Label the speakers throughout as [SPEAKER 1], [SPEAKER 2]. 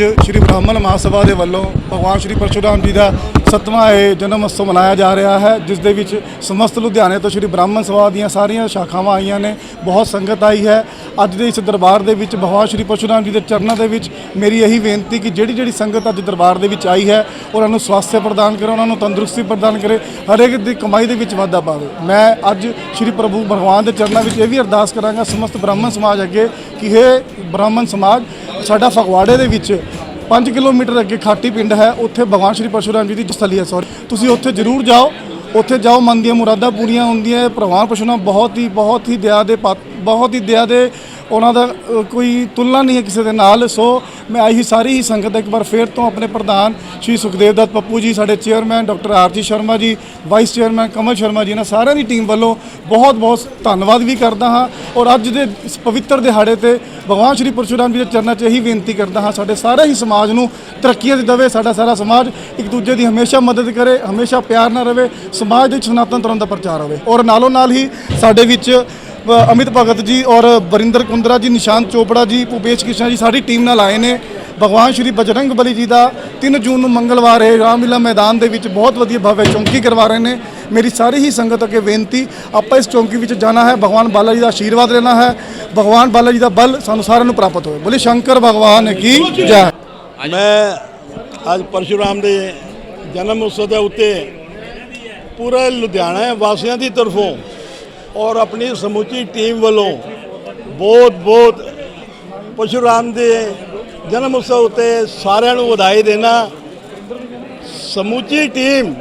[SPEAKER 1] ਅੱਜ ਸ਼੍ਰੀ ਬ੍ਰਾਹਮਣ ਮਹਾਸਭਾ ਦੇ ਵੱਲੋਂ ਭਗਵਾਨ ਸ਼੍ਰੀ ਪਰਸ਼ੁਰਾਮ ਜੀ ਦਾ ਸਤਵਾਂ ਇਹ ਜਨਮ ਉਤਸਵ ਮਨਾਇਆ ਜਾ ਰਿਹਾ ਹੈ, ਜਿਸ ਦੇ ਵਿੱਚ ਸਮਸਤ ਲੁਧਿਆਣੇ ਤੋਂ ਸ਼੍ਰੀ ਬ੍ਰਾਹਮਣ ਸਭਾ ਦੀਆਂ ਸਾਰੀਆਂ ਸ਼ਾਖਾਵਾਂ ਆਈਆਂ ਨੇ, ਬਹੁਤ ਸੰਗਤ ਆਈ ਹੈ। ਅੱਜ ਦੇ ਇਸ ਦਰਬਾਰ ਦੇ ਵਿੱਚ ਭਗਵਾਨ ਸ਼੍ਰੀ ਪਰਸ਼ੁਰਾਮ ਜੀ ਦੇ ਚਰਨਾਂ ਦੇ ਵਿੱਚ ਮੇਰੀ ਇਹੀ ਬੇਨਤੀ ਕਿ ਜਿਹੜੀ ਜਿਹੜੀ ਸੰਗਤ ਅੱਜ ਦਰਬਾਰ ਦੇ ਵਿੱਚ ਆਈ ਹੈ, ਉਹਨਾਂ ਨੂੰ ਸਵਾਸਥ ਪ੍ਰਦਾਨ ਕਰੇ, ਉਹਨਾਂ ਨੂੰ ਤੰਦਰੁਸਤੀ ਪ੍ਰਦਾਨ ਕਰੇ, ਹਰੇਕ ਦੀ ਕਮਾਈ ਦੇ ਵਿੱਚ ਵਾਧਾ ਪਾਵੇ। ਮੈਂ ਅੱਜ ਸ਼੍ਰੀ ਪ੍ਰਭੂ ਭਗਵਾਨ ਦੇ ਚਰਨਾਂ ਵਿੱਚ ਇਹ ਵੀ ਅਰਦਾਸ ਕਰਾਂਗਾ ਸਮਸਤ ਬ੍ਰਾਹਮਣ ਸਮਾਜ ਅੱਗੇ ਕਿ ਇਹ ਬ੍ਰਾਹਮਣ ਸਮਾਜ ਸਾਡਾ ਫਗਵਾੜੇ ਦੇ ਵਿੱਚ 5 ਕਿਲੋਮੀਟਰ ਅੱਗੇ ਖਾਟੀ ਪਿੰਡ ਹੈ, ਉੱਥੇ ਭਗਵਾਨ ਸ਼੍ਰੀ ਪਰਸ਼ੁਰਾਮ ਜੀ ਦੀ ਸਥਲੀ ਹੈ ਸੌਰੀ ਤੁਸੀਂ ਉੱਥੇ ਜ਼ਰੂਰ ਜਾਓ, ਉੱਥੇ ਜਾਓ, ਮਨ ਦੀਆਂ ਮੁਰਾਦਾਂ ਪੂਰੀਆਂ ਹੁੰਦੀਆਂ ਭਗਵਾਨ ਪਰਸ਼ੁਰਾਮ ਬਹੁਤ ਹੀ ਬਹੁਤ ਹੀ ਦਇਆ ਦੇ ਪਾਤ- ਬਹੁਤ ਹੀ ਦਇਆ ਦੇ ਉਹਨਾਂ ਦਾ ਕੋਈ ਤੁਲਨਾ ਨਹੀਂ ਹੈ ਕਿਸੇ ਦੇ ਨਾਲ। ਸੋ ਮੈਂ ਆਹੀ ਸਾਰੀ ਹੀ ਸੰਗਤ ਇੱਕ ਵਾਰ ਫੇਰ ਤੋਂ ਆਪਣੇ ਪ੍ਰਧਾਨ ਸ਼੍ਰੀ ਸੁਖਦੇਵ ਦੱਤ ਪੱਪੂ ਜੀ, ਸਾਡੇ chairman doctor ਆਰਜੀ Sharma ji vice chairman Kamal Sharma ji, ਇਹਨਾਂ ਸਾਰਿਆਂ ਦੀ ਟੀਮ ਵੱਲੋਂ ਬਹੁਤ ਬਹੁਤ ਧੰਨਵਾਦ ਵੀ ਕਰਦਾ ਹਾਂ ਔਰ ਅੱਜ ਦੇ ਇਸ ਪਵਿੱਤਰ ਦਿਹਾੜੇ ਤੇ ਭਗਵਾਨ ਸ਼੍ਰੀ ਪਰਸ਼ੁਰਾਮ ਜੀ ਦੇ ਚਰਨਾਂ 'ਚ ਇਹੀ ਬੇਨਤੀ ਕਰਦਾ ਹਾਂ, ਸਾਡੇ ਸਾਰੇ ਹੀ ਸਮਾਜ ਨੂੰ ਤਰੱਕੀਆਂ ਦੀ ਦੇਵੇ, ਸਾਡਾ ਸਾਰਾ ਸਮਾਜ ਇੱਕ ਦੂਜੇ ਦੀ ਹਮੇਸ਼ਾ ਮਦਦ ਕਰੇ, ਹਮੇਸ਼ਾ ਪਿਆਰ ਨਾਲ ਰਵੇ, ਸਮਾਜ ਦੇ ਵਿੱਚ ਸਨਾਤਨ ਧਰਮ ਦਾ ਪ੍ਰਚਾਰ ਹੋਵੇ। ਔਰ ਨਾਲੋਂ ਨਾਲ ਹੀ ਸਾਡੇ ਵਿੱਚ ਅਮਿਤ ਭਗਤ ਜੀ ਔਰ ਬਰਿੰਦਰ ਕੁੰਦਰਾ ਜੀ, ਨਿਸ਼ਾਂਤ ਚੋਪੜਾ ਜੀ, ਭੂਪੇਸ਼ ਕ੍ਰਿਸ਼ਨਾ ਜੀ, ਸਾਡੀ ਟੀਮ ਨਾਲ ਆਏ ਨੇ। ਭਗਵਾਨ ਸ਼੍ਰੀ ਬਜਰੰਗ ਬਲੀ ਜੀ ਦਾ 3 ਜੂਨ ਨੂੰ ਮੰਗਲਵਾਰ ਹੈ ਰਾਮਲੀਲਾ ਮੈਦਾਨ ਦੇ ਵਿੱਚ ਬਹੁਤ ਵਧੀਆ ਭव्य ਚੌਂਕੀ ਕਰਵਾ ਰਹੇ ਨੇ। ਮੇਰੀ ਸਾਰੀ ਹੀ ਸੰਗਤ ਅੱਗੇ ਬੇਨਤੀ, ਆਪਾਂ ਇਸ ਚੌਂਕੀ ਵਿੱਚ ਜਾਣਾ ਹੈ, ਭਗਵਾਨ ਬਾਲਾ ਜੀ ਦਾ ਆਸ਼ੀਰਵਾਦ ਲੈਣਾ ਹੈ, ਭਗਵਾਨ ਬਾਲਾ ਜੀ ਦਾ ਬਲ ਸਾਨੂੰ ਸਾਰਿਆਂ ਨੂੰ ਪ੍ਰਾਪਤ ਹੋਵੇ। ਬੋਲੇ, ਸ਼ੰਕਰ ਭਗਵਾਨ ਕੀ ਜੈ।
[SPEAKER 2] ਮੈਂ ਅੱਜ ਪਰਸ਼ੁਰਾਮ ਦੇ ਜਨਮ ਉਤਸਵ ਦੇ ਉੱਤੇ ਪੂਰੇ ਲੁਧਿਆਣਾ ਵਾਸੀਆਂ ਦੀ ਤਰਫੋਂ ਔਰ ਆਪਣੀ ਸਮੁੱਚੀ ਟੀਮ ਵੱਲੋਂ ਬਹੁਤ ਬਹੁਤ ਪਰਸ਼ੁਰਾਮ ਦੇ ਜਨਮ ਉਤਸਵ ਉੱਤੇ ਸਾਰਿਆਂ ਨੂੰ ਵਧਾਈ ਦੇਣਾ, ਸਮੁੱਚੀ ਟੀਮ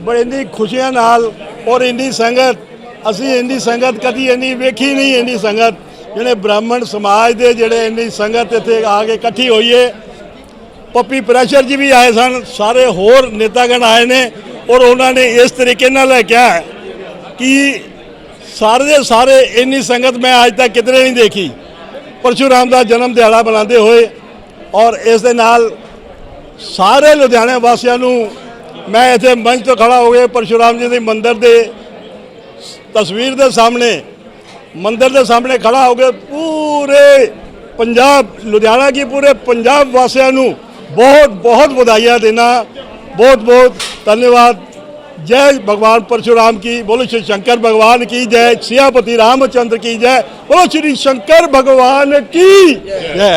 [SPEAKER 2] ਬੜੀ ਇੰਨੀ ਖੁਸ਼ੀਆਂ ਨਾਲ ਔਰ ਇੰਨੀ ਸੰਗਤ, ਅਸੀਂ ਇੰਨੀ ਸੰਗਤ ਕਦੀ ਇੰਨੀ ਵੇਖੀ ਨਹੀਂ, ਇੰਨੀ ਸੰਗਤ, ਜਿਹੜੇ ਬ੍ਰਾਹਮਣ ਸਮਾਜ ਦੇ ਜਿਹੜੇ ਇੰਨੀ ਸੰਗਤ ਇੱਥੇ ਆ ਕੇ ਇਕੱਠੀ ਹੋਈ ਹੈ ਪੱਪੀ ਪ੍ਰੈਸ਼ਰ ਜੀ ਵੀ ਆਏ ਸਨ, ਸਾਰੇ ਹੋਰ ਨੇਤਾਗਣ ਆਏ ਨੇ ਔਰ ਉਹਨਾਂ ਨੇ ਇਸ ਤਰੀਕੇ ਨਾਲ ਇਹ ਕਿਹਾ ਕਿ ਸਾਰੇ ਦੇ ਸਾਰੇ ਇੰਨੀ ਸੰਗਤ ਮੈਂ ਅੱਜ ਤੱਕ ਕਿਧਰੇ ਨਹੀਂ ਦੇਖੀ। ਪਰਸ਼ੂਰਾਮ ਦਾ ਜਨਮ ਦਿਹਾੜਾ ਮਨਾਉਂਦੇ ਹੋਏ ਔਰ ਇਸ ਦੇ ਨਾਲ ਸਾਰੇ ਲੁਧਿਆਣੇ ਵਾਸੀਆਂ ਨੂੰ ਮੈਂ ਇੱਥੇ ਮੰਚ ਤੋਂ ਖੜਾ ਹੋ ਕੇ ਪਰਸ਼ੁਰਾਮ ਜੀ ਦੇ ਮੰਦਿਰ ਦੇ ਤਸਵੀਰ ਦੇ ਸਾਹਮਣੇ, ਮੰਦਿਰ ਦੇ ਸਾਹਮਣੇ ਖੜਾ ਹੋ ਕੇ ਪੂਰੇ ਪੰਜਾਬ, ਲੁਧਿਆਣਾ ਕੀ ਪੂਰੇ ਪੰਜਾਬ ਵਾਸੀਆਂ ਨੂੰ ਬਹੁਤ ਬਹੁਤ ਵਧਾਈਆਂ ਦੇਣਾ। ਬਹੁਤ ਬਹੁਤ ਧੰਨਵਾਦ। जय भगवान परशुराम की बोलो श्री शंकर भगवान की जय सियापति रामचंद्र की जय बोलो श्री शंकर भगवान की जय